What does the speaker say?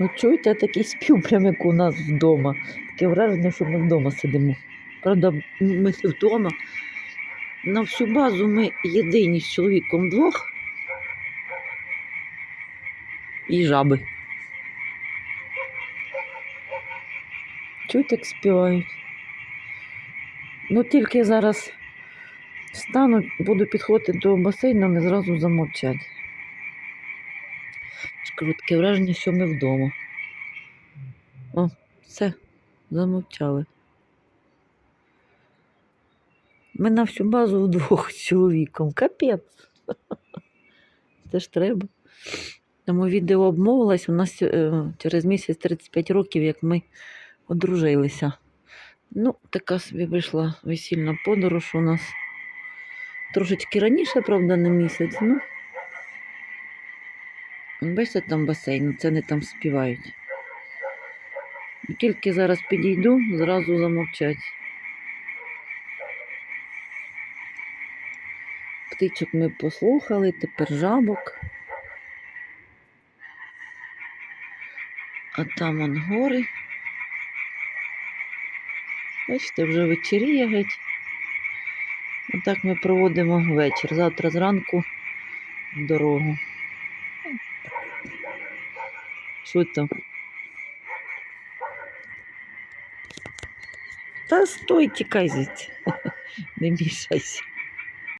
Ну, чуєте, такий спів прямо як у нас вдома. Таке враження, що ми вдома сидимо. Правда, ми не вдома. На всю базу ми єдині з чоловіком двох і жаби. Чуєте, як співають? Ну, тільки зараз стану, буду підходити до басейну, вони зразу замовчать. Кажу, таке враження, що ми вдома. О, все, замовчали. Ми на всю базу вдвох з чоловіком. Капець. Це ж треба. Тому відео обмовилась. У нас е, через місяць 35 років, як ми одружилися. Ну, така собі вийшла весільна подорож у нас. Трошечки раніше, правда, на місяць. Ну, бачите, там басейн, це не там співають. Тільки зараз підійду, зразу замовчать. Птичок ми послухали, тепер жабок. А там он гори. Бачите, вже вечеріє геть. Отак ми проводимо вечір. Завтра зранку в дорогу. Що там? Та стой, тікай. Не мішайся.